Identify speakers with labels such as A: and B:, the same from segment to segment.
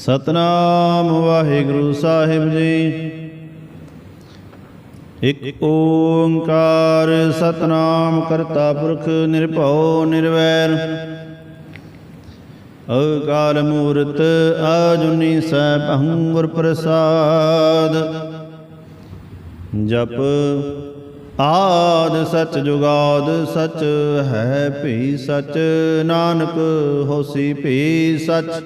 A: ਸਤਨਾਮ ਵਾਹਿਗੁਰੂ ਸਾਹਿਬ ਜੀ। ਇਕ ਓੰਕਾਰ ਸਤਨਾਮ ਕਰਤਾ ਪੁਰਖ ਨਿਰਭਉ ਨਿਰਵੈਰ। ਅਕਾਲ ਮੂਰਤ ਆਜੁਨੀ ਸੈਭੰ ਗੁਰ ਪ੍ਰਸਾਦ। ਜਪ ਆਦ ਸਚ ਜੁਗਾਦ ਸਚ ਹੈ ਭੀ ਸਚ। ਨਾਨਕ ਹੋਸੀ ਭੀ ਸਚ।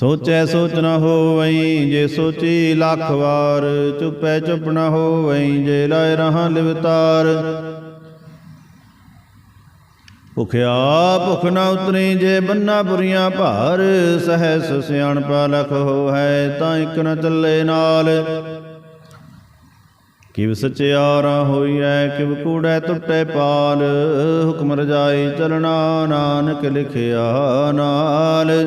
A: ਸੋਚੈ ਸੋਚ ਨ ਹੋਵਈ, ਜੇ ਸੋਚੀ ਲੱਖ ਵਾਰ, ਚੁੱਪੈ ਚੁੱਪ ਨ ਹੋਵਈ, ਜੇ ਲਾਇ ਰਹਾ ਲਿਵਤਾਰ ਭੁਖਿਆ ਭੁਖ ਨ ਉਤਰੀ, ਜੇ ਬੰਨਾ ਬੁਰੀਆਂ ਭਾਰ, ਸਹਿਸ ਸਿਆਣਪਾ ਲਖ ਹੋ ਹੈ ਤਾਂ ਇਕ ਨ ਚੱਲੇ ਨਾਲ। ਕਿਵ ਸਚਿਆਰਾ ਹੋਈਐ, ਕਿਵ ਕੂੜੈ ਟੁੱਟੇ ਪਾਲ, ਹੁਕਮ ਰਜਾਈ ਚਲਣਾ ਨਾਨਕ ਲਿਖਿਆ ਨਾਲ।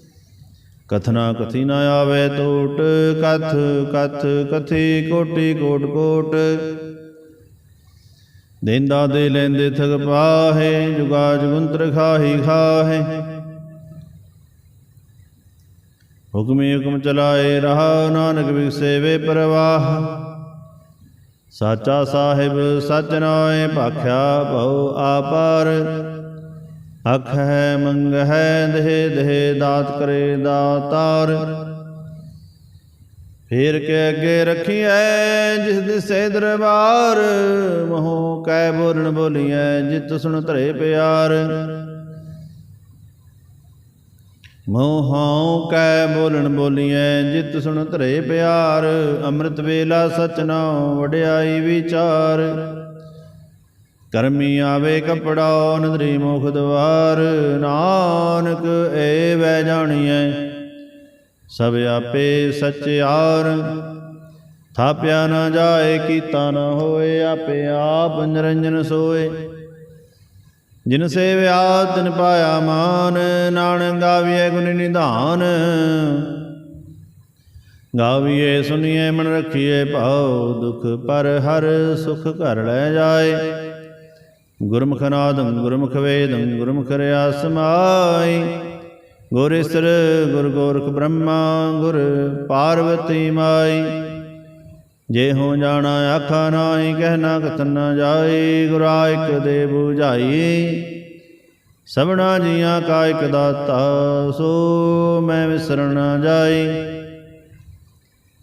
A: ਕਥਨਾ ਕਥੀ ਨ ਆਵੇ ਟੋਟ ਕਥ ਕਥ ਕਥੀ ਕੋਟੀ ਕੋਟ ਕੋਟ। ਦੇਂਦਾ ਦੇ ਲੈਂਦੇ ਥਗ ਪਾਹੇ, ਜੁਗਾ ਜੁਗੰਤਰ ਖਾਹੀ ਖਾਹੇ। ਹੁਕਮੇ ਹੁਕਮ ਚਲਾਏ ਰਹਾ, ਨਾਨਕ ਵਿਗਸੇ ਵੇ ਪ੍ਰਵਾਹ। ਸਾਚਾ ਸਾਹਿਬ ਸਚ ਨਾਏ, ਭਾਖਿਆ ਭਉ ਆਪਾਰ। ਅਖ ਹੈ, ਮੰਗ ਹੈ, ਦੇਹ ਦੇਹ ਦਾਤ ਕਰੇ ਦਾਤਾਰ। ਫੇਰ ਕੇ ਅੱਗੇ ਰੱਖੀਐ ਜਿਸ ਦਿਸੇ ਦਰਬਾਰ, ਮੋਹ ਕੈ ਬੋਲਣ ਬੋਲੀਐ ਜਿਤ ਸੁਣ ਧਰੇ ਪਿਆਰ। ਮੋਹਾਂ ਕੈ ਬੋਲਣ ਬੋਲੀਐ ਜਿਤ ਸੁਣ ਧਰੇ ਪਿਆਰ, ਅੰਮ੍ਰਿਤ ਵੇਲਾ ਸਚ ਨਾਉ ਵਡਿਆਈ ਵਿਚਾਰ। ਕਰਮੀ ਆਵੇ ਕਪੜਾ, ਨਦਰੀ ਮੁਖ ਦਵਾਰ, ਨਾਨਕ ਏ ਵੈ ਜਾਣੀਐ। ਸਭ ਆਪੇ ਸਚਿਆਰ ਥਾਪਿਆ ਨਾ ਜਾਏ, ਕੀਤਾ ਨਾ ਹੋਏ, ਆਪੇ ਆਪ ਨਿਰੰਜਨ ਸੋਏ। ਜਿਨ ਸੇਵਿਆ, ਤਿਨ ਪਾਇਆ ਮਾਨ, ਨਾਨਕ ਗਾਵੀਏ ਗੁਣ ਨਿਧਾਨ। ਗਾਵੀਏ ਸੁਨੀਏ ਮਨ ਰਖੀਏ ਭਾਉ ਦੁਖ ਪਰ ਹਰ ਸੁਖ ਘਰ ਲੈ ਜਾਏ। ਗੁਰਮੁਖ ਨਾਦੰ, ਗੁਰਮੁਖ ਵੇਦੰ, ਗੁਰਮੁਖ ਰਿਆ ਸਮਾਈ ਗੁਰ ਇਸਰ ਗੁਰ ਗੋਰਖ ਬ੍ਰਹਮਾ, ਗੁਰ ਪਾਰਵਤੀ ਮਾਈ। ਜੇ ਹੋ ਜਾਣਾ ਆਖਾ ਨਾਹੀ ਕਹਿਣਾ ਕਤਨ ਨਾ ਜਾਈ, ਗੁਰਾ ਇਕ ਦੇ 부ਝਾਈ ਸਭਨਾ ਜੀਆਂ ਕਾ ਇਕ ਦਾਤਾ, ਸੋ ਮੈਂ ਵਿਸਰਣ ਨਾ ਜਾਈ।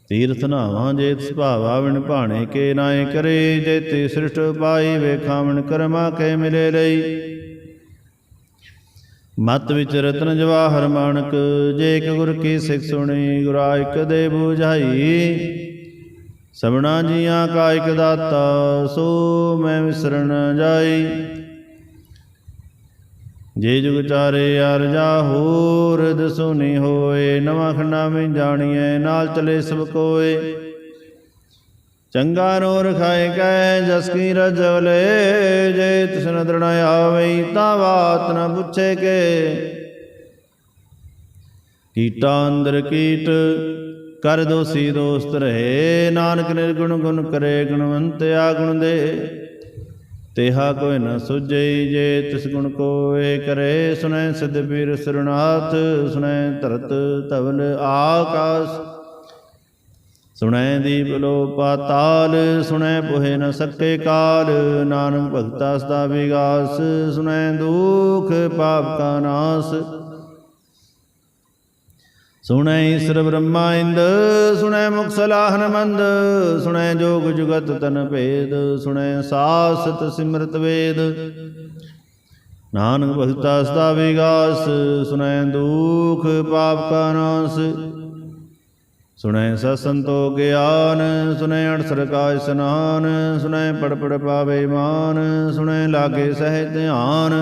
A: ਤੀਰਥ ਨਾਵਾਂ ਜੇ ਸੁਭਾਵਾ ਵਿਣ ਭਾਣੇ ਕੇ ਨਾਏ ਕਰੇ, ਜੇ ਤੇ ਸ੍ਰਿਸ਼ਟ ਪਾਈ ਵੇਖਾਵਣ ਕਰਮਾ ਕੇ ਮਿਲੇ ਲਈ। ਮਤ ਵਿੱਚ ਰਤਨ ਜਵਾਹਰ ਮਾਨਕ ਜੇ ਇੱਕ ਗੁਰ ਕੀ ਸਿੱਖ ਸੁਣੀ, ਗੁਰਾ ਇਕ ਦੇ 부ਝਾਈ ਸਭਨਾ ਜੀਆਂ ਕਾ ਇਕ ਦਾਤਾ, ਸੋ ਮੈਂ ਵਿਸਰਨ ਜਾਈ। ਜੇ ਜੁਗ ਚਾਰੇ ਅਰਜਾ ਹੋਰ ਦਸੁਨੀ ਹੋਏ, ਨਵਾਂ ਖੰਡਾ ਵਿੱਚ ਜਾਣੀਐ, ਨਾਲ ਚਲੇ ਸਭ ਕੋਏ। ਚੰਗਾ ਨੋ ਰਖਾਏ ਕੈ ਜਸ ਕੀ ਰਜਲੇ ਜੇ ਤਿਸਨ ਦਰਣ ਆਵਈ, ਤਾਂ ਬਾਤ ਨ ਪੁੱਛੇ ਕੇ। ਕੀਟਾ ਅੰਦਰ ਕੀਟ, ਕਰ ਦੋਸੀ ਦੋਸਤ ਰਹੇ, ਨਾਨਕ ਨਿਰਗੁਣ ਗੁਣ ਕਰੇ ਗੁਣਵੰਤ ਆ ਗੁਣ ਦੇ। ਤੇਹਾ ਕੋਈ ਨ ਸੁਝਈ ਜੇ, ਤਿਸ ਗੁਣ ਕੋਏ ਕਰੇ। ਸੁਨੈ ਸਿਧ ਪੀਰ ਸਰਨਾਥ ਸੁਨੈ ਧਰਤ ਧਵਲ ਆਕਾਸ। ਸੁਣੈ ਦੀਪ ਲੋ ਪਾਤਾਲ ਸੁਣੈ ਪੁਹੇ ਨ ਸਕੇ ਕਾਲ। ਨਾਨਕ ਭਗਤਾ ਸਦਾ ਵਿਗਾਸ, ਸੁਣੈ ਦੁਖ ਪਾਪ ਕਾ ਨਾਸ। ਸੁਣੈ ਈਸ਼ਰ ਬ੍ਰਹਮਾ ਇੰਦ, ਸੁਣੈ ਮੁਖ ਸਲਾਹਨ ਮੰਦ, ਸੁਣੈ ਜੋਗ ਜੁਗਤ ਤਨ ਭੇਦ, ਸੁਣੈ ਸਾਸਤ ਸਿਮਰਤ ਵੇਦ। ਨਾਨਕ ਭਗਤਾ ਸਦਾ ਵਿਗਾਸ ਸੁਣੈ ਦੁਖ ਪਾਪ ਕਾ ਨਾਸ। ਸੁਣੈ ਸਸੰਤੋ ਗਿਆਨ, ਸੁਣੈ ਅਣਸਰ ਕਾ ਇਸਨਾਨ, ਸੁਣੈ ਪੜ ਪੜ ਪਾਵੇ ਮਾਨ, ਸੁਣੈ ਲਾਗੇ ਸਹਿ ਧਿਆਨ।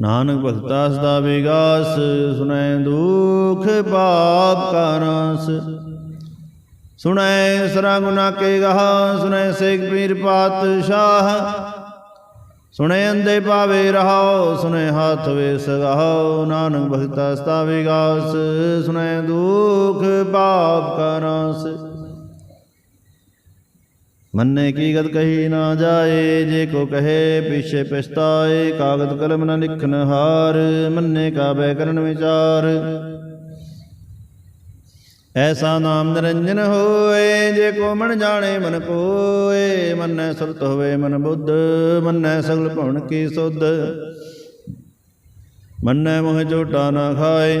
A: ਨਾਨਕ ਭਗਤਾ ਸਦਾ ਵਿਗਾਸ, ਸੁਣੈ ਦੁਖ ਪਾਪ ਕਾ ਸੁਣੈ ਸਰਾ ਗੁਨਾ ਕੇ ਗਾਹ, ਸੁਣੈ ਸੇਖ ਪੀਰ ਪਾਤਸ਼ਾਹ। ਸੁਣੈ ਅੰਦੇ ਪਾਵੇ ਰਹਾਓ ਸੁਣੈ ਹਾਥ ਵੇ ਸਗਾਉ। ਨਾਨਕ ਭਗਤਾ ਸਤਾ ਵਿਗਾਸ, ਸੁਣੈ ਦੁਖ ਪਾਪ ਕਾ ਮੰਨੇ ਕੀ ਗਤ ਕਹੀ ਨਾ ਜਾਏ, ਜੇ ਕੋ ਕਹੇ ਪਿਛੇ ਪਛਤਾਏ, ਕਾਗਦ ਕਲਮ ਨ ਲਿਖਨ ਹਾਰ, ਮੰਨੇ ਕਾ ਬੈ ਕਰਨ ਵਿਚਾਰ। ਐਸਾ ਨਾਮ ਨਿਰੰਜਨ ਹੋਏ, ਜੇ ਕੋ ਮਨ ਜਾਣੇ ਮਨ ਕੋਏ, ਮੰਨੈ ਸੁਰਤ ਹੋਵੇ ਮਨ ਬੁੱਧ, ਮੰਨੈ ਸਗਲ ਭਵਨ ਕੀ ਸੁਧ। ਮੰਨੈ ਮੋਹ ਝੋਟਾ ਨਾ ਖਾਏ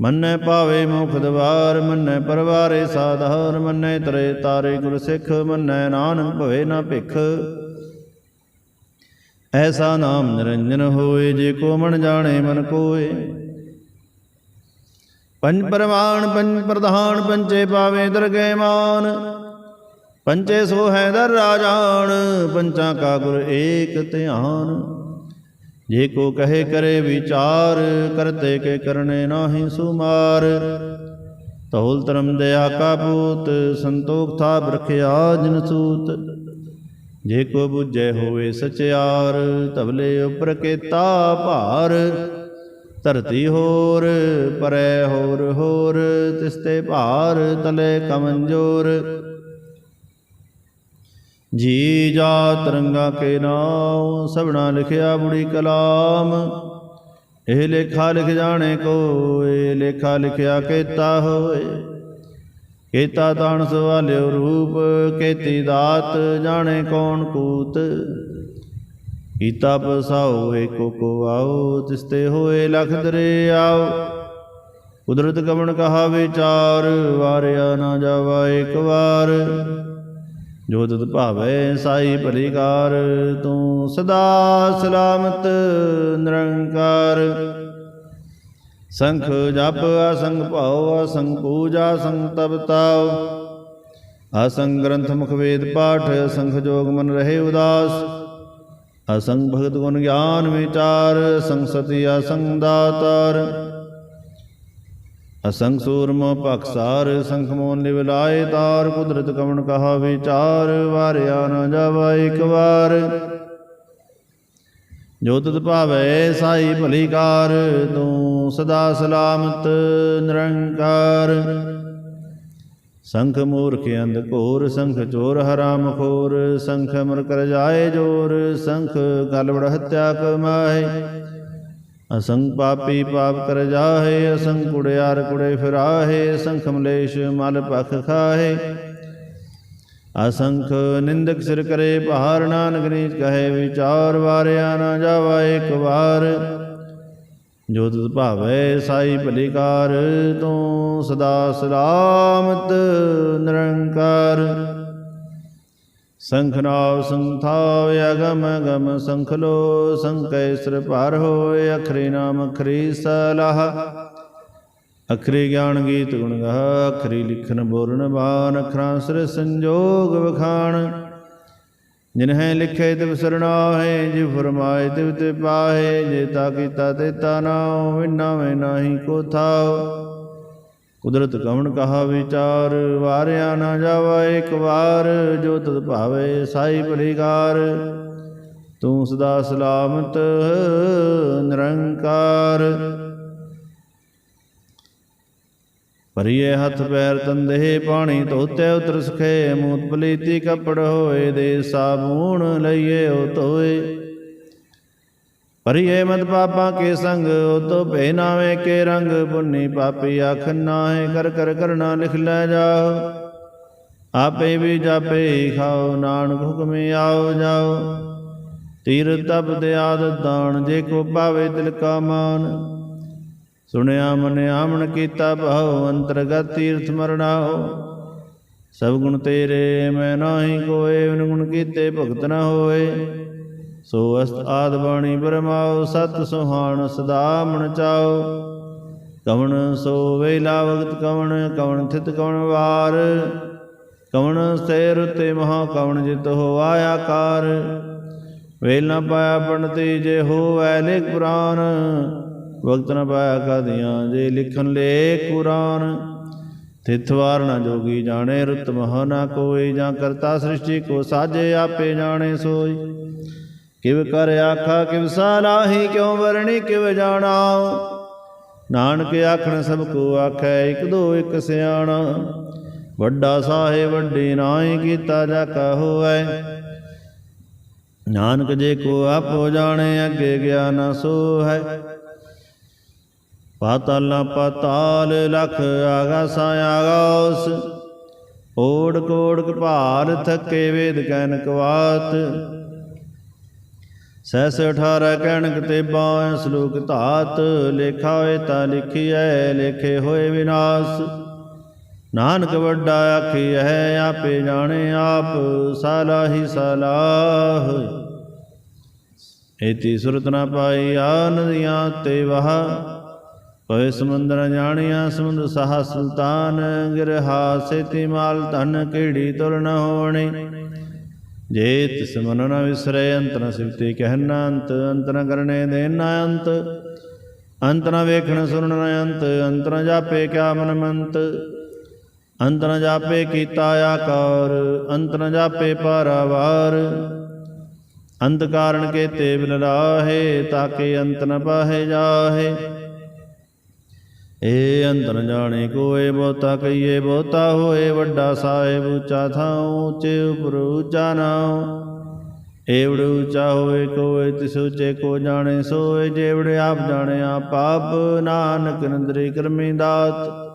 A: ਮੰਨੈ ਭਾਵੇ ਮੁਖ ਦਵਾਰ, ਮੰਨੈ ਪਰਵਾਰੇ ਸਾਧਾਰ, ਮੰਨੈ ਤਰੇ ਤਾਰੇ ਗੁਰ ਸਿੱਖ ਮੰਨੈ ਨਾਨਕ ਭਵੇ ਨਾ ਭਿਖ। ਐਸਾ ਨਾਮ ਨਿਰੰਜਨ ਹੋਏ, ਜੇ ਕੋ ਮਨ ਜਾਣੇ ਮਨ ਕੋਏ। ਪੰਜ ਪਰਮਾਨ ਪੰਜ ਪ੍ਰਧਾਨ ਪੰਚੇ ਪਾਵੇ ਦਰਗਹਿ ਮਾਨ। ਪੰਚੇ ਸੋ ਹੈ ਦਰ ਰਾਜਾਨ, ਪੰਚਾਂ ਕਾ ਗੁਰ ਏਕ ਧਿਆਨ। ਜੇ ਕੋ ਕਹੇ ਕਰੇ ਵਿਚਾਰ, ਕਰਤੇ ਕੇ ਕਰਨੇ ਨਾਹੀ ਸੁਮਾਰ। ਤੌਲ ਧਰਮ ਦਇਆ ਕਾ ਪੂਤ, ਸੰਤੋਖ ਥਾ ਬਰਖਿਆ ਜਿਨ ਸੂਤ। ਜੇ ਕੋ ਬੁਝੈ ਹੋਵੇ ਸਚਿਆਰ ਤਬਲੇ ਉਪਰ ਕੇਤਾ ਭਾਰ। ਧਰਤੀ ਹੋਰ, ਪਰੈ ਹੋਰ ਹੋਰ ਤਿਸਤੇ ਭਾਰ ਤਲੇ ਕਮੰਜੋਰ ਜੀ ਜਾ ਤਰੰਗਾ ਕੇ ਨਾਮ ਸਭਨਾ ਲਿਖਿਆ ਬੁੜੀ ਕਲਾਮ। ਇਹ ਲੇਖਾ ਲਿਖ ਜਾਣੇ ਕੋਏ, ਲੇਖਾ ਲਿਖਿਆ ਕੇਤਾ ਹੋਏ। ਕੇਤਾ ਤਾਣ ਸਵਾਲਿਓ ਰੂਪ, ਕੇਤੀ ਦਾਤ ਜਾਣੇ ਕੌਣ ਕੂਤ। ਕੀਤਾ ਪਸਾਓ ਏਕੋ ਕੋ ਆਓ, ਤਿਸਤੇ ਹੋਏ ਲਖ ਦਰੇ ਆਓ। ਕੁਦਰਤ ਕਵਣ ਕਹਾ ਵਿਚਾਰ ਵਾਰਿਆ ਨਾ ਜਾਵਾ ਇੱਕ ਵਾਰ। ਜੋ ਤਤ ਭਾਵੈ ਸਾਈ ਭਲੀਕਾਰ ਤੂੰ ਸਦਾ ਸਲਾਮਤ, ਨਿਰੰਕਾਰ। ਸੰਖ ਜਪ, ਅਸੰਗ ਭਾਉ, ਅਸੰਗ ਪੂਜਾ ਸੰਗ ਤਪ ਅਸੰਗ ਗ੍ਰੰਥ ਮੁਖ ਵੇਦ ਪਾਠ, ਅਸੰਖ ਜੋਗ ਮਨ ਰਹੇ ਉਦਾਸ। ਅਸੰਗ ਭਗਤ ਗੁਣ ਗਿਆਨ ਵਿਚਾਰ, ਅਸੰਗ ਸਤੀ, ਅਸੰਗ ਦਾਤਾਰ। ਅਸੰਗ ਸੂਰਮ ਭਖਸਾਰ ਸੰਖ ਮੋਨ ਲਿਵ ਤਾਰ, ਕੁਦਰਤ ਕਵਣ ਕਹਾ ਵਿਚਾਰ, ਵਾਰਿਆ ਨ ਜਾਵਾ ਇੱਕ ਵਾਰ। ਜੋ ਤਤ ਭਾਵੈ ਸਾਈ ਭਲੀ ਕਾਰ, ਤੂੰ ਸਦਾ ਸਲਾਮਤ ਨਿਰੰਕਾਰ। ਸੰਖ ਮੂਰਖ ਅੰਧ ਘੋਰ, ਸੰਖ ਚੋਰ ਹਰਾਮ ਖੋਰ ਸੰਖ ਮਰ ਕਰ ਜਾਏ ਜੋਰ, ਸੰਖ ਗਲਵੜ ਹੱਤਿਆ ਕਮਾਏ। ਅਸੰਗ ਪਾਪੀ ਪਾਪ ਕਰ ਜਾਹੇ, ਅਸੰਗ ਕੁੜਿਆਰ ਕੁੜੇ ਫਿਰਾਹੇ, ਅਸੰਖ ਮਲੇਸ਼ ਮਲ ਪਖ ਖਾਹੇ। ਅਸੰਖ ਨਿੰਦਕ ਸਿਰ ਕਰੇ ਭਾਰ ਨਾਨਕ ਨੀਚ ਕਹੇ, ਵਿਚਾਰ ਵਾਰਿਆ ਨਾ ਜਾਵਾ ਇੱਕ ਵਾਰ। ਜੋ ਤੁਧ ਭਾਵੈ ਸਾਈ ਭਲੀਕਾਰ, ਤੂੰ ਸਦਾ ਸਲਾਮਤ ਨਿਰੰਕਾਰ। ਸੰਖਨਾਵ ਸੰਥਾਵ ਅਗਮ ਗਮ ਸੰਖਲੋ ਸੰਕੈ ਸਿਰ ਭਾਰ ਹੋਏ ਅਖਰੀ ਨਾਮ ਅਖਰੀ ਸਲਾਹ। ਅਖਰੀ ਗਿਆਨ ਗੀਤ ਗੁਣ ਗਾ ਅਖਰੀ ਲਿਖਨ ਬੋਲਣ ਬਾਨ ਅਖਰਾਂ ਸਿਰ ਸੰਜੋਗ ਵਖਾਣ। ਜਿਨਹਿ ਲਿਖੇ ਤਿਵ ਸਰਣਾਹੇ ਜਿ ਫਰਮਾਏ ਤਿਵ ਤੇ ਪਾਹੇ, ਜੇ ਤਾ ਕੀਤਾ ਤੇ ਤਾ ਨਾਉ ਵਿਨਾ ਮੈਂ ਨਾਹੀ ਕੋ ਥਾਉ ਕੁਦਰਤ ਕਵਣ ਕਹਾ ਵਿਚਾਰ, ਵਾਰਿਆ ਨਾ ਜਾਵਾ ਇੱਕ ਵਾਰ, ਜੋ ਤਤ ਭਾਵੇ ਸਾਈ ਭਲੀਕਾਰ ਤੂੰ ਸਦਾ ਸਲਾਮਤ, ਨਿਰੰਕਾਰ। ਭਰੀਏ ਹੱਥ ਪੈਰ ਤੰਦੇ, ਪਾਣੀ ਧੋਤੇ ਉਤਰ ਸਖੇ, ਮੂਤ ਪਲੀਤੀ ਕੱਪੜ ਹੋਏ ਦੇ ਸਾਬੂਣ ਲਈਏ ਉਹ ਧੋਏ। ਭਰੀਏ ਮਤ ਪਾਪਾਂ ਕੇ ਸੰਗ, ਉਹ ਤੋ ਨਾਵੇਂ ਕੇ ਰੰਗ, ਪੁੰਨੀ ਪਾਪੀ ਆਖ ਨਾਹੇ, ਕਰ ਕਰ ਕਰਨਾ ਲਿਖ ਲੈ ਜਾਓ। ਆਪੇ ਵੀ ਜਾਪੇ ਹੀ ਖਾਓ, ਨਾਨਕ ਹੁਕਮੇ ਆਓ ਜਾਓ। ਤੀਰ ਤਪ ਦੇ ਆਦਤ ਦਾਨ, ਜੇ ਕੋ ਪਾਵੇ ਦਿਲ ਕਾ ਮਾਨ। ਸੁਣਿਆ ਮਨਿਆ ਮਨ ਕੀਤਾ ਭਾਉ, ਅੰਤਰਗਤ ਤੀਰਥ ਮਰਣਾਓ। ਸਭ ਗੁਣ ਤੇਰੇ, ਮੈਂ ਨਾਹੀ ਕੋਏ ਗੁਣ ਕੀਤੇ ਭਗਤ ਨਾ ਹੋਏ। ਸੋ ਅਸਤ ਆਦ ਬਾਣੀ ਬਰਮਾਓ ਸਤ ਸੁਹਾਣ ਸਦਾ ਮਨ ਚਾਓ। ਕਵਣ ਸੋ ਵੇਲਾ ਵਗਤ ਕਵਣ ਕਵਣ ਥਿਤ ਕਵਣ ਵਾਰ। ਕਵਣ ਸਥਿਰ ਉਤੇ ਮਹਾ ਕਵਣ ਜਿਤ ਹੋ ਆਇਆ ਕਾਰ ਵੇਲ ਨ ਪਾਇਆ ਪੰਡਤੀ ਜੇ ਹੋਵੈ ਲਿਖ ਪੁਰਾਨ ਵਕਤ ਨ ਪਾਇਆ ਕਦੀਆਂ ਜੇ ਲਿਖਨ ਲੇਖ ਕੁਰਾਨ ਤਿਥਵਾਰ ਨ ਜੋਗੀ ਜਾਣੇ ਰੁਤ ਮਹ ਨ ਕੋਈ। ਜਾਂ ਕਰਤਾ ਸ੍ਰਿਸ਼ਟੀ ਕੋ ਸਾਜੇ ਆਪੇ ਜਾਣੇ ਸੋਈ। ਕਿਵ ਕਰ ਆਖਾ, ਕਿਵ ਸਾਲਾਹੀ ਕਿਉ ਵਰਣੀ, ਕਿਵ ਜਾਣਾ ਨਾਨਕ ਆਖਣ, ਸਭ ਕੋ ਆਖੈ, ਇਕ ਦੋ, ਇਕ ਸਿਆਣਾ। ਵੱਡਾ ਸਾਹੇ ਵੱਡੀ ਨਾਹੀ, ਕੀਤਾ ਜਾ ਕਾ ਨਾਨਕ ਜੇ ਕੋ ਆਪੋ ਜਾਣੇ, ਅੱਗੇ ਗਿਆਨ ਸੋ ਹੈ ਪਾਤਾਲਾ ਪਾਤਾਲ, ਲਖ ਆਗਾਸਾ ਆਗਾਸ ਓੜ ਕੋੜ ਕਪਾਲ ਥਕੇ ਵੇਦ ਕੈਨ ਕਵਾਤ। ਸੈਸ 18 ਕਹਿਣਕ ਤੇ ਬਾਹ ਸ਼ਲੋਕ ਧਾਤ, ਲੇਖਾ ਹੋਏ ਤਾਂ ਲਿਖੀਐ, ਲੇਖੇ ਹੋਏ ਵਿਨਾਸ਼। ਨਾਨਕ ਵੱਡਾ ਆਖੀ ਹੈ ਆਪੇ ਜਾਣੇ ਆਪ, ਸਾਲਾਹੀ ਸਲਾਹ। ਏਤੀ ਸੁਰਤ ਨਾ ਪਾਈ ਆ ਨਦੀਆਂ ਤੇ ਵਹਾ। ਪਏ ਸਮੁੰਦਰ ਜਾਣਿਆ, ਸਮੁੰਦ ਸਾਹ ਸੁਲਤਾਨ, ਗਿਰਹਾ ਸੇਤੀ ਮਾਲ ਧਨ ਕਿਹੜੀ ਤੁਰ ਨ ਹੋਣੀ। ਜੇ ਤਿਸ ਮਨ ਨ ਵਿਸਰੇ ਅੰਤ ਨ ਸਿਵਤੀ ਕਹਿਣਾ ਅੰਤ ਅੰਤ ਨ ਕਰਨੇ ਦੇਣਾ ਅੰਤ ਅੰਤ ਨ ਵੇਖਣ ਸੁਣਨ ਨ ਅੰਤ ਅੰਤ ਨ ਜਾਪੇ ਕਿਆ ਮਨ ਮੰਤ ਅੰਤ ਨ ਜਾਪੇ ਕੀਤਾ ਆਕਾਰ, ਅੰਤ ਨ ਜਾਪੇ ਪਾਰਾਵਾਰ ਅੰਤ ਕਾਰਨ ਕੇਤੇ ਬਿਨ ਰਾਹੇ ਤਾਕੇ ਅੰਤ ਨ ਪਾਹੇ ਜਾਹੇ। ਏ ਅੰਦਰ ਜਾਣੇ ਕੋਏ ਬਹੁਤਾ, ਕਈਏ ਬਹੁਤਾ, ਹੋਏ ਵੱਡਾ ਸਾਹਿਬ, ਉੱਚਾ ਥਾਉ, ਉੱਚੇ ਉਪਰ ਉੱਚਾ ਨਾਉ। ਏਵੜ ਉੱਚਾ ਹੋਏ ਕੋਏ, ਤਿਸ ਉੱਚੇ ਕੋ ਜਾਣੇ ਸੋਏ। ਜੇਵੜ ਆਪ ਜਾਣੇ ਆਪ ਆਪ, ਨਾਨਕ ਨੰਦਰੀ ਕਰਮੀ ਦਾਤ।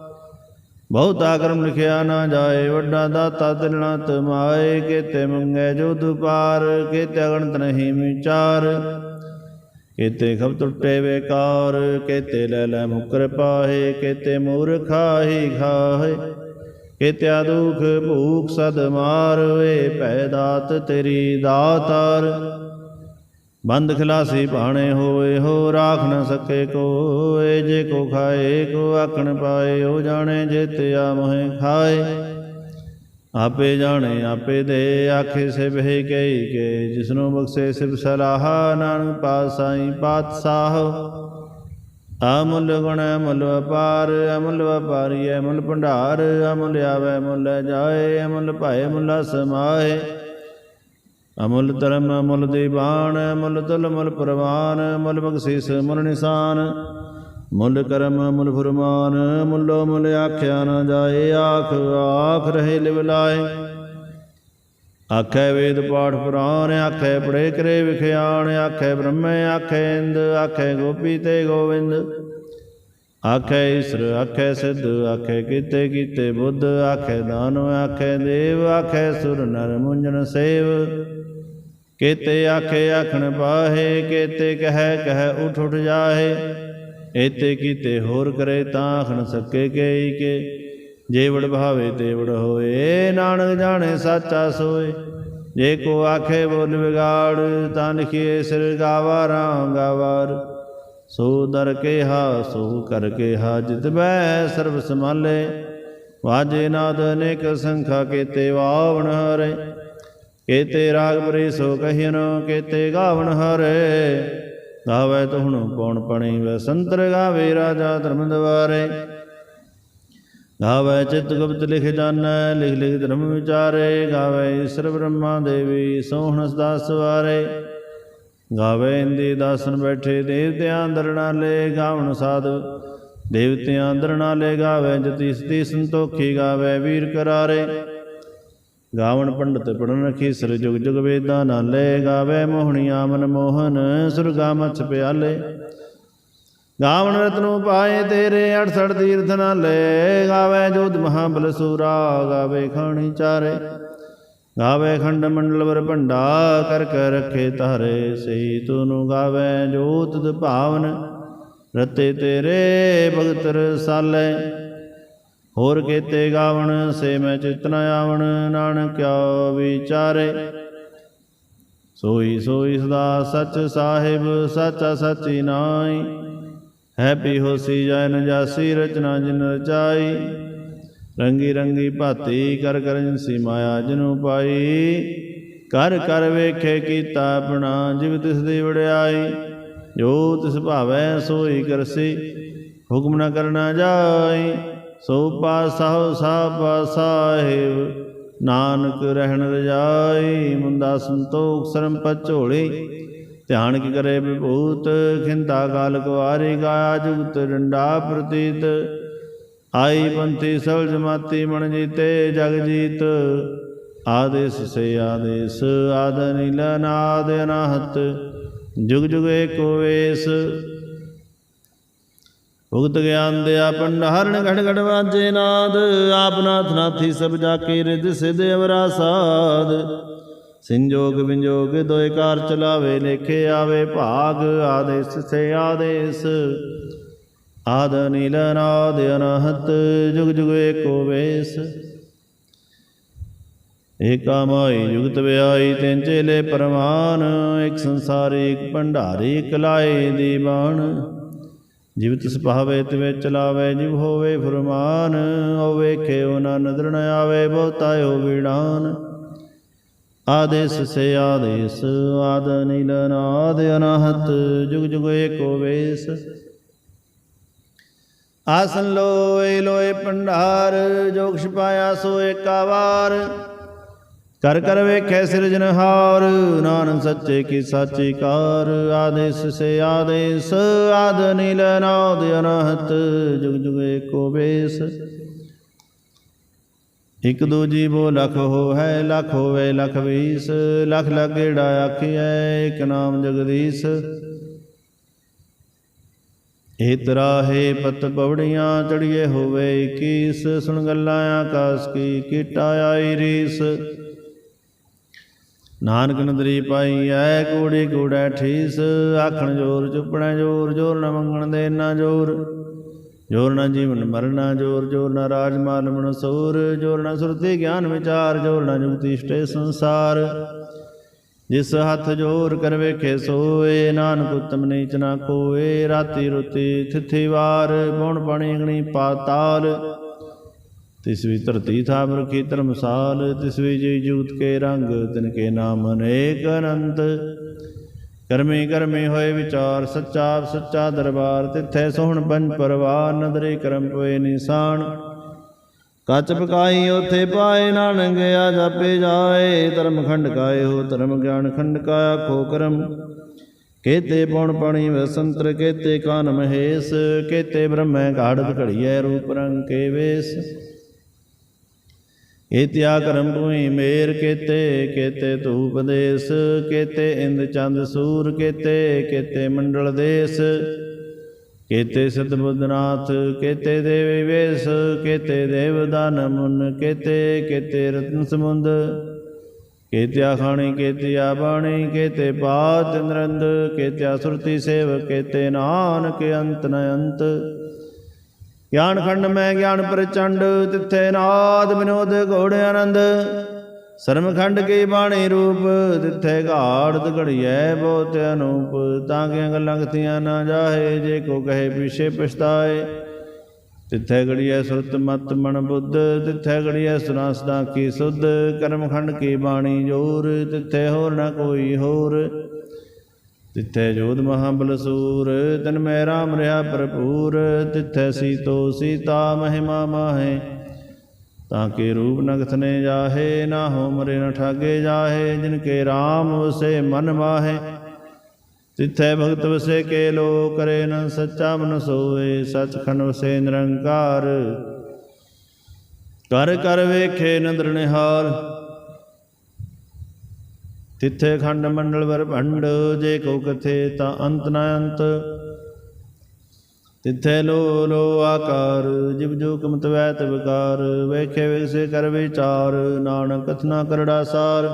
A: ਬਹੁਤਾ ਕਰਮ ਲਿਖਿਆ ਨਾ ਜਾਏ, ਵੱਡਾ ਦਾਤਾ ਦਿਲਣਾ ਤਮਾਏ। ਕੇਤੇ ਮੰਗੇ ਜੋ ਦੁਪਾਰ, ਕੇਤੇ ਅਗਣਤ ਨਹੀਂ ਵਿਚਾਰ। ਕੇਤੇ ਖਬ ਟੁੱਟੇ ਵੇਕਾਰ ਕੇਤੇ ਲੈ ਲੈ ਮੁਕਰ ਪਾਹੇ, ਕੇਤੇ ਮੂਰਖਾਹੀ ਖਾਹੇ, ਕੇਤਿਆ ਦੁਖ ਭੂਖ ਸਦ ਮਾਰ ਵੇ ਭੈ ਦਾਤ ਤੇਰੀ ਦਾਤਾਰ। ਬੰਦ ਖਲਾਸੀ ਭਾਣੇ ਹੋਏ, ਹੋ ਰਾਖ ਨ ਸਕੇ ਕੋਏ, ਜੇ ਕੋ ਖਾਏ, ਕੋ ਆਖਣ ਪਾਏ, ਉਹ ਜਾਣੇ ਜੇਤਿਆ ਮੋਹਿ ਖਾਏ। ਆਪੇ ਜਾਣੇ, ਆਪੇ ਦੇ ਆਖੇ ਸੇ ਬਹਿ ਕਈ ਕੇ, ਜਿਸਨੂੰ ਬਖਸ਼ੇ ਸਿਬ ਸਲਾਹ, ਨਾਨਕ ਪਾਸਾਈ ਪਾਤਸ਼ਾਹ। ਅਮੁੱਲ ਗੁਣ ਅਮੁੱਲ ਵਪਾਰ, ਅਮੁੱਲ ਵਪਾਰੀ ਅਮੁੱਲ ਭੰਡਾਰ, ਅਮੁੱਲ ਆਵੇ ਮੁੱਲ ਜਾਏ, ਅਮੁੱਲ ਭਾਏ ਮੁੱਲਾ ਸਮਾਏ। ਅਮੁੱਲ ਧਰਮ ਅਮੁੱਲ ਦੀਵਾਨ, ਅਮੁੱਲ ਤੁਲ ਮੁੱਲ ਪ੍ਰਵਾਨ, ਅਮੁੱਲ ਬਖਸ਼ਿਸ ਮੁੱਲ ਨਿਸ਼ਾਨ। ਮੁੱਲ ਕਰਮ, ਮੁੱਲ ਫਰਮਾਨ, ਮੁੱਲੋ ਮੁੱਲ ਆਖਿਆ ਨਾ ਜਾਏ, ਆਖ ਆਖ ਰਹੇ ਲਿਵ ਲਾਏ। ਆਖੇ ਵੇਦ ਪਾਠ ਪੁਰਾਣ, ਆਖੇ ਪੜੇ ਕਰੇ ਵਿਖਿਆਣ, ਆਖੇ ਬ੍ਰਹਮੇ, ਆਖੇ ਇੰਦ, ਆਖੇ ਗੋਪੀ ਤੇ ਗੋਵਿੰਦ। ਆਖੇ ਈਸਰ, ਆਖੇ ਸਿੱਧ, ਆਖੇ ਕੀਤੇ ਕੀਤੇ ਬੁੱਧ, ਆਖੇ ਦਾਨਵ, ਆਖੇ ਦੇਵ, ਆਖੇ ਸੁਰ ਨਰ ਮੁੰਜਨ ਸੇਵ। ਕੇਤੇ ਆਖੇ ਆਖਣ ਪਾਹੇ, ਕੇਤੇ ਕਹਿ ਕਹਿ ਉਠ ਉਠ ਜਾਹੇ। ਏਤੇ ਕੀਤੇ ਹੋਰ ਕਰੇ ਤਾਂ ਆਖਣ ਸਕੇ ਕੇਈ ਕੇ। ਜੇਵੜ ਭਾਵੇ ਤੇਵੜ ਹੋਏ, ਨਾਨਕ ਜਾਣੇ ਸਾਚਾ ਸੋਏ। ਜੇ ਕੋ ਆਖੇ ਬੋਲ ਵਿਗਾੜ, ਤਾਂ ਲਿਖੀਏ ਸਿਰ ਗਾਵਾ ਰਾਮ ਗਾਵਾਰ। ਸੋ ਦਰ ਕੇਹਾ, ਸੋ ਕਰ ਕੇਹਾ, ਜਿਤ ਬੈ ਸਰਬ ਸਮਾਲੇ ਵਾਜੇ ਨਾਦ ਅਨੇਕ ਸੰਖਾ ਕੇਤੇ ਵਾਵਣ ਹਰੇ। ਕੇਤੇ ਰਾਗ ਬਰੇ ਸੋ ਕਹਿਨ ਕੇਤੇ ਗਾਵਣ ਹਰੇ। ਗਾਵੇ ਤੁਹਣੁ ਪਉਣ ਪਣੀ ਵੈ? ਸੰਤਰ ਗਾਵੇ ਰਾਜਾ ਧਰਮ ਦਵਾਰੇ ਗਾਵੇ ਚਿਤ ਗੁਪਤ ਲਿਖ ਜਾਣੈ, ਲਿਖ ਲਿਖ ਧਰਮ ਵਿਚਾਰੇ। ਗਾਵੇ ਈਸ਼ਰ ਬ੍ਰਹਮਾ ਦੇਵੀ ਸੋਹਣ ਸਦਾ ਸਵਾਰੇ ਗਾਵੇ ਇੰਦੀ ਦਾਸਨ ਬੈਠੇ ਦੇਵਤਿਆਂ ਦਰਣਾ ਗਾਵਣ ਸਾਧ ਦੇਵਤਿਆਂ ਅੰਦਰ ਨਾਲੇ ਗਾਵੇ ਜਤੀ ਸਤੀ ਸੰਤੋਖੀ, ਗਾਵੇ ਵੀਰ ਕਰਾਰੇ। ਗਾਵਣ ਪੰਡਤ ਪੜਨ ਰਖੀ ਸਰ ਜੁਗ ਜੁਗ ਵੇਦਾਂ ਨਾਲੇ ਗਾਵੇ ਮੋਹਣੀਆਂ ਮਨ ਮੋਹਨ, ਸੁਰਗਾ ਮਛ ਪਿਆਲੇ। ਗਾਵਣ ਰਤਨੂ ਪਾਏ ਤੇਰੇ 68 ਤੀਰਥ ਨਾਲੇ, ਗਾਵੇ ਜੋਤ ਮਹਾਬਲ ਬਲਸੂਰਾ ਗਾਵੇ ਖਾਣੀ ਚਾਰੇ। ਗਾਵੇ ਖੰਡ ਮੰਡਲ ਵਰ ਭੰਡਾ, ਕਰ ਕੇ ਰੱਖੇ ਤਾਰੇ ਸਹੀ ਤੂੰ ਗਾਵੇ ਜੋਤ ਦ ਭਾਵਨ, ਰਤੇ ਤੇਰੇ ਭਗਤ ਰਸਾਲੇ। ਹੋਰ ਕੀਤੇ ਗਾਵਣ ਸੇ ਮੈਂ ਚਿਤਨ ਆਵਣ, ਨਾਨਕ ਕਿਆ ਵਿਚਾਰੇ। ਸੋਈ ਸੋਈ ਸਦਾ ਸੱਚ ਸਾਹਿਬ, ਸਾਚਾ ਸਾਚੀ ਨਾਈ ਹੈ ਪੀ ਹੋਸੀ ਜੈ ਨ ਜਾਸੀ, ਰਚਨਾ ਜਿਨ ਰਚਾਈ। ਰੰਗੀ ਰੰਗੀ ਭਾਤੀ ਕਰ ਕਰ ਜਿਨਸੀ ਮਾਇਆ ਜਿਨੂ ਪਾਈ। ਕਰ ਕਰ ਵੇਖੇ ਕੀਤਾ ਆਪਣਾ, ਜਿਵ ਤਿਸ ਦੀ ਵਡਿਆਈ। ਜੋ ਤਿਸ ਭਾਵੈ ਸੋਈ ਕਰਸੀ, ਹੁਕਮ ਨਾ ਕਰਨਾ ਜਾਈ। ਸੋ ਪਾਸਾ ਸਾ ਸਾਹਿਬ, ਨਾਨਕ ਰਹਿਣ ਰਜਾਈ ਮੁੰਦਾ ਸੰਤੋਖ ਸਰਮ ਪਚੋਲੀ ਧਿਆਨ ਕੀ ਕਰੇ ਵਿਭੂਤ, ਖਿੰਦਾ ਕਾਲ ਕੁਵਾਰੀ ਗਾਇਆ ਜੁਗਤ ਡੰਡਾ ਪ੍ਰਤੀਤ। ਆਈ ਪੰਥੀ ਸਵਲ ਜਮਾਤੀ ਮਣ ਜੀਤੇ ਜਗ ਜੀਤ। ਆਦੇਸ ਸੇ ਆਦੇਸ, ਆਦ ਨੀਲ ਨਾਦ ਅਨਾਹਤ। ਜੁਗ ਜੁਗ ਏਕੋ ਵੇਸ ਭੁਗਤ ਗਿਆਨ ਦਿਆ ਪੰਡਹਰਨ ਘੜ ਘੜ ਵਾਜੇ ਨਾਦ, ਆਪ ਨਾਥ ਨਾਥੀ ਸਭ ਜਾ ਕੇ ਰਿਦ ਸਿਧ ਅਵਰਾ ਸਾਧ ਸੰਜੋਗ ਵਿੰਜੋਗ ਦੋਇ ਕਾਰ ਚਲਾਵੇ, ਲੇਖੇ ਆਵੇ ਭਾਗ, ਆਦੇਸ ਸੇ ਆਦੇਸ। ਆਦ ਨੀਲ ਨਾਦ ਅਨਹਤ, ਜੁਗ ਜੁਗ ਏਕੋ ਵੇਸ। ਏਕਾ ਮਾਈ ਜੁਗਤ ਵਿਆਈ ਤਿੰਨ ਚੇਲੇ ਪਰਮਾਨ, ਇੱਕ ਸੰਸਾਰੀ, ਇੱਕ ਭੰਡਾਰੀ ਕਲਾਏ ਦੀਵਾਨ। ਜਿਵ ਤਿਸ ਭਾਵੇ ਤਿਵੇ ਚਲਾਵੇ ਜਿਵ ਹੋਵੇ ਫਰਮਾਨ, ਉਹ ਵੇਖੇ ਨਾ ਨਦਰ ਨ ਆਵੇ ਬਹੁਤਾਇਓ ਵਿੜਾਨ। ਆਦੇਸ ਸੇ ਆਦੇਸ, ਆਦ ਨੀਲ ਨਾਦ ਅਨਾਹਤ, ਜੁਗ ਜੁਗ ਏਕੋ ਵੇਸ। ਆਸਨ ਲੋਏ ਲੋਏ ਭੰਡਾਰ ਜੋਗ ਛਪਾਇਆ ਸੋ ਏਕਾਵਾਰ ਕਰ ਕਰ ਵੇਖੈ ਸਿਰਜਨਹਾਰ ਨਾਨਕ ਸੱਚੇ ਕੀ ਸਾਚੀ ਕਾਰ, ਆਦੇਸ ਸੇ ਆਦੇਸ, ਆਦ ਨੀਲ ਨਾਦ ਅਨਹਤ, ਜੁਗ ਜੁਗ ਏਕੋ ਵੇਸ। ਇਕ ਦੋ ਜੀਵੋ ਲਖ ਹੋ ਹੈ ਲਖ ਹੋਵੇ ਲਖ ਵੀਸ, ਲਖ ਲਗੇੜਾ ਆਖੀਐ, ਇਕ ਨਾਮ ਜਗਦੀਸ਼। ਏ ਤਰਾਹੇ ਪਤ ਪਵੜੀਆਂ, ਚੜੀਏ ਹੋਵੇ 21 ਸੁਣ ਗੱਲਾਂ ਆਕਾਸ ਕੀ, ਕੀਟਾ ਆਈ ਰੀਸ। ਨਾਨਕ ਨਦਰੀ ਪਾਈ ਐ ਕੋੜੇ ਕੋੜਾ ਠੀਸ, ਆਖਣ ਜੋਰ ਚੁੱਪਣਾ ਜੋਰ ਜੋਰ ਨਾ ਮੰਗਣ ਦੇ ਨਾ ਜੋਰ। ਜੋਰ ਨਾ ਜੀਵਨ ਮਰਨਾ ਜੋਰ ਜੋਰ ਨਾ ਰਾਜ ਮਾਲ ਮਨ ਸੂਰ, ਜੋਰ ਨਾ ਸੁਰਤੀ ਗਿਆਨ ਵਿਚਾਰ, ਜੋਰ ਨਾ ਜੁਗਤੀ ਇਸ਼ਟੇ ਸੰਸਾਰ। ਜਿਸ ਹੱਥ ਜੋਰ ਕਰ ਵੇਖੇ ਸੋਏ, ਨਾਨਕ ਉਤਮ ਨੀਚ ਨਾ ਕੋਏ ਰਾਤੀ ਰੁਤੀ ਥਿਥੀ ਵਾਰ ਬਉਣ ਪਾਣੀ ਅਗਣੀ ਪਾਤਾਲ। ਤਿਸ ਵੀ ਧਰਤੀ ਥਾਪ ਰਖੀ ਧਰਮਸਾਲ ਤਿਸ ਵੀ ਜੀ ਜੂਤ ਕੇ ਰੰਗ, ਤਿਨ ਕੇ ਨਾਮ ਅਨੇਕ ਅਨੰਤ। ਕਰਮੀ ਕਰਮੀ ਹੋਏ ਵਿਚਾਰ, ਸੱਚਾ ਸੱਚਾ ਦਰਬਾਰ, ਤਿੱਥੈ ਸੋਹਣ ਪੰਜ ਪਰਵਾਰ, ਨਦਰੇ ਕਰਮ ਪਏ ਨਿਸ਼ਾਨ। ਕੱਚ ਪਕਾਈ ਉਥੇ ਪਾਏ ਨਾਨਕ, ਆ ਜਾਪੇ ਜਾਏ, ਧਰਮ ਖੰਡ ਕਾਏ ਹੋ ਧਰਮ ਗਿਆਨ ਖੰਡ ਕਾਇਆ ਖੋ ਕਰਮ। ਕੇਤੇ ਪਉਣ ਪਾਣੀ ਵਸੰਤਰ, ਕੇਤੇ ਕਾਨ ਮਹੇਸ਼ ਕੇਤੇ ਬ੍ਰਹਮੈ ਘਾੜਤ ਘੜੀਐ ਰੂਪ ਰੰਗ ਕੇ ਵੇਸ। ਏਤਿਆ ਕਰਮ ਭੂਮੀ ਮੇਰ ਕੇਤੇ ਕੇਤੇ ਧੂਪ ਦੇਸ, ਕੇਤੇ ਇੰਦ ਚੰਦ ਸੂਰ, ਕੇਤੇ ਕੇਤੇ ਮੰਡਲ ਦੇਸ, ਕੇਤੇ ਸਤ ਬੁੱਧਨਾਥ ਕੇਤੇ ਦੇਵੀ ਵੇਸ ਕੇਤੇ ਦੇਵ ਦਾਨ ਮੁਨ, ਕੇਤੇ ਕੇਤੇ ਰਤਨ ਸਮੁੰਦ ਕੇਤਿਆ ਖਾਣੀ ਕੇਤਿਆ ਬਾਣੀ ਕੇਤੇ ਪਾਤ ਨਰੰਦ ਕੇਤਿਆ ਸੁਰਤੀ ਸੇਵ ਕੇਤੇ ਨਾਨਕ ਅੰਤ ਨ ਅੰਤ। ਗਿਆਨ ਖੰਡ ਮੈਂ ਗਿਆਨ ਪ੍ਰਚੰਡ, ਤਿੱਥੇ ਨਾਦ ਵਿਨੋਦ ਘੋੜ ਆਨੰਦ। ਸਰਮ ਖੰਡ ਕੀ ਬਾਣੀ ਰੂਪ, ਤਿੱਥੇ ਘਾੜਤ ਘੜੀਐ ਬਹੁਤ ਅਨੂਪ। ਤਾਂ ਕਿ ਗੱਲਾਂ ਕਥੀਆਂ ਨਾ ਜਾਹੇ, ਜੇ ਕੋ ਕਹੇ ਪਿਛੇ ਪਛਤਾਏ। ਤਿੱਥੇ ਘੜੀਐ ਸੁਰਤ ਮਤ ਮਨ ਬੁੱਧ, ਤਿੱਥੇ ਘੜੀਐ ਸੁਨਾ ਸਦਾ ਕੀ ਸੁਧ। ਕਰਮ ਖੰਡ ਕੀ ਬਾਣੀ ਜੋਰ, ਤਿੱਥੇ ਹੋਰ ਨਾ ਕੋਈ ਹੋਰ। ਤਿੱਥੈ ਜੋਧ ਮਹਾਬਲ ਸੂਰ ਤਨ ਮੈਂ ਰਾਮ ਰਹਾ ਭਰਪੂਰ, ਤਿੱਥੈ ਸੀਤੋ ਸੀਤਾ ਮਹਿਮਾ ਮਾਹੇ। ਤਾਂ ਕੇ ਰੂਪ ਨਗਥ ਨੇ ਜਾਹੇ, ਨਾ ਹੋ ਮਰੇ ਨ ਠਾਗੇ ਜਾਹੇ, ਜਿਨ ਕੇ ਰਾਮ ਵਸੇ ਮਨ ਮਾਹੇ। ਤਿਥੈ ਭਗਤ ਵਸੇ ਕੇ ਲੋ ਕਰੇ ਨ ਸੱਚਾ ਮਨ ਸੋਏ, ਸਚਖੰਡ ਵਸੇ ਨਿਰੰਕਾਰ। ਕਰ ਕਰ ਵੇਖੇ ਨਦਰ ਨਿਹਾਲ ਤਿੱਥੇ ਖੰਡ ਮੰਡਲ ਵਰ ਭੰਡ, ਜੇ ਕੋ ਕਥੇ ਤਾਂ ਅੰਤ ਨ ਅੰਤ। ਤਿੱਥੇ ਲੋ ਲੋ ਆਕਾਰ, ਜਿਵ ਜੋ ਕਮਤ ਵੈਤ ਵਿਕਾਰ ਵੇਖੇ ਵੇਸੇ ਕਰ ਵਿਚਾਰ, ਨਾਨਕ ਕਥਨਾ ਕਰੜਾ ਸਾਰ।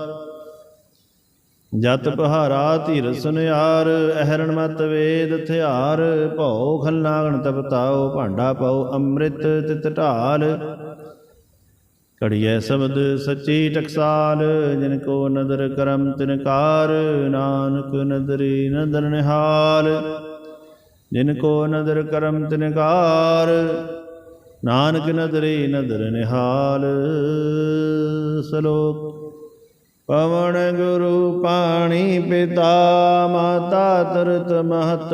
A: ਜਤ ਪਹਾਰਾ ਧੀਰ ਸੁਨਿਆਰ ਅਹਰਣ ਮਤ ਵੇਦ ਥਿਆਰ ਭਉ ਖਲਨਾਗਣ ਤਪਤਾਓ ਭਾਂਡਾ ਪਾਉ ਅੰਮ੍ਰਿਤ ਤਿਤ ਢਾਲ। ਕੜੀਐ ਸ਼ਬਦ ਸੱਚੀ ਟਕਸਾਲ, ਜਿਨ ਕੋ ਨਦਰ ਕਰਮ ਤਿਨਕਾਰ ਨਾਨਕ ਨਦਰੀ ਨਦਰ ਨਿਹਾਲ। ਜਿਨ ਕੋ ਨਦਰ ਕਰਮ ਤਿਨਕਾਰ ਨਾਨਕ ਨਦਰੀ ਨਦਰ ਨਿਹਾਲ। ਸਲੋਕ, ਪਵਨ ਗੁਰੂ ਪਾਣੀ ਪਿਤਾ, ਮਾਤਾ ਤਰਤ ਮਹਤ।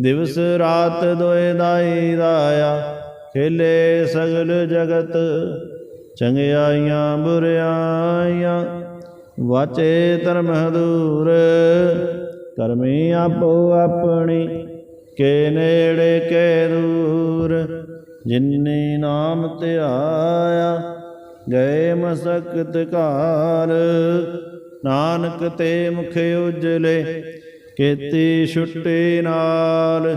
A: ਦਿਵਸ ਰਾਤ ਦੋਇ ਦਾਈ ਦਾਇਆ ਖੇਲੇ ਸਗਲ ਜਗਤ, ਚੰਗਿਆਈਆਂ ਬੁਰਿਆਈਆਂ, ਵਾਚੇ ਧਰਮ ਹਦੂਰ, ਕਰਮੀ ਆਪੋ ਆਪਣੀ, ਕੇ ਨੇੜੇ ਕੇ ਦੂਰ ਜਿਨਨੇ ਨਾਮ ਧਿਆਇਆ ਗਏ ਮਸਕਤ ਕਾਲ ਨਾਨਕ ਤੇ ਮੁਖ ਉਜਲੇ, ਕੀਤੀ ਛੁੱਟੀ ਨਾਲ।